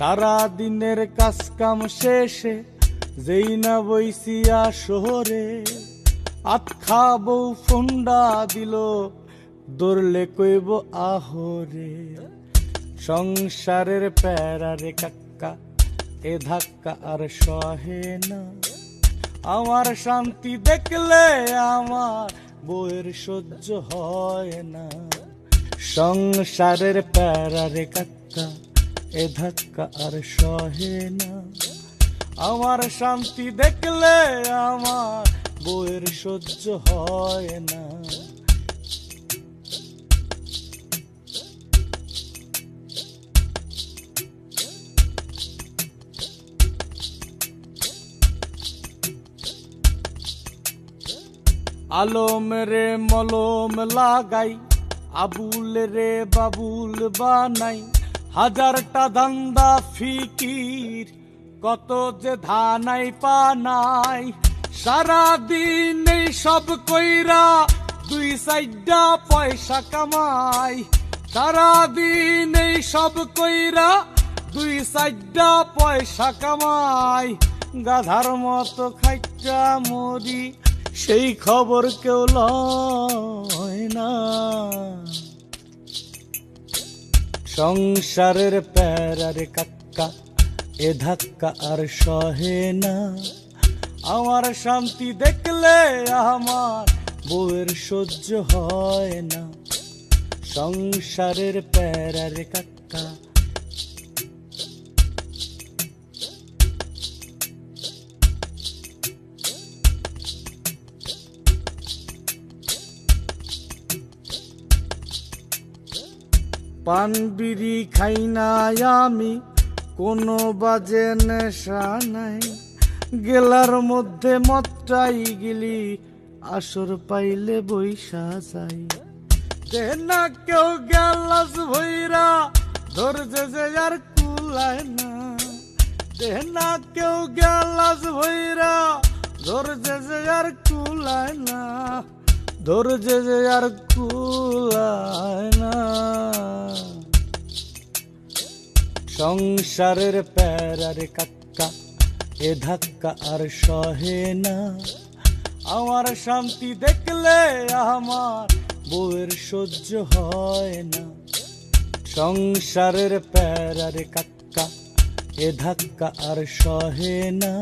সারা দিনের কাজ কাম শেষে যেই না বইসিয়া শহরে, আত খাব, ফোন্ডা দিল, দৌড়লে কইব, আহরে। সংসারের প্যারারে কাক্কা, এ ধাক্কা আর সহে না। আমার শান্তি দেখলে আমার বউয়ের সহ্য হয় না। সংসারের প্যারারে কাক্কা এ ধাক্কা আর সহে না। আমার শান্তি দেখলে আমার বউয়ের সহ্য হয় না। আলম রে মলম লাগাই, আবুল রে বাবুল বানাই। হাজারটা দান্দা ফিকির, কত যে ধানাই পানাই। সারা দিন এই সব কইরা দুই সাইডা পয়সা কামাই। সারা দিন এই সব কইরা দুই সাইডা পয়সা কামাই। গাধার মতো খাইটা মরি, সেই খবর কেউ লয় না। সংসারের প্যারার কাক্কা, এ ধাক্কা আর সহে না। আমার শান্তি দেখলে আমার বউয়ের সহ্য হয় না। সংসারের প্যারার কাক্কা পান বিড়ি খাই নাই আমি, কোনো বাজে নেশা নাই। গেলার মধ্যে মতটাই গেলি, আসর পাইলে বৈশা যাই। না কেউ গেলাস ভৈরা, ধরছে যে আর কুলায় না। না কেউ গেলাস ভৈরা, ধরছে যে আর কুলায় না। ধরছে যে আর কুলায় না। সংসারের প্যারারে কাক্কা, এ ধাক্কা আর সহে না। আমার শান্তি দেখলে আমার বউয়ের সহ্য হয় না। সংসারের প্যারারে কাক্কা, এ ধাক্কা আর সহে না।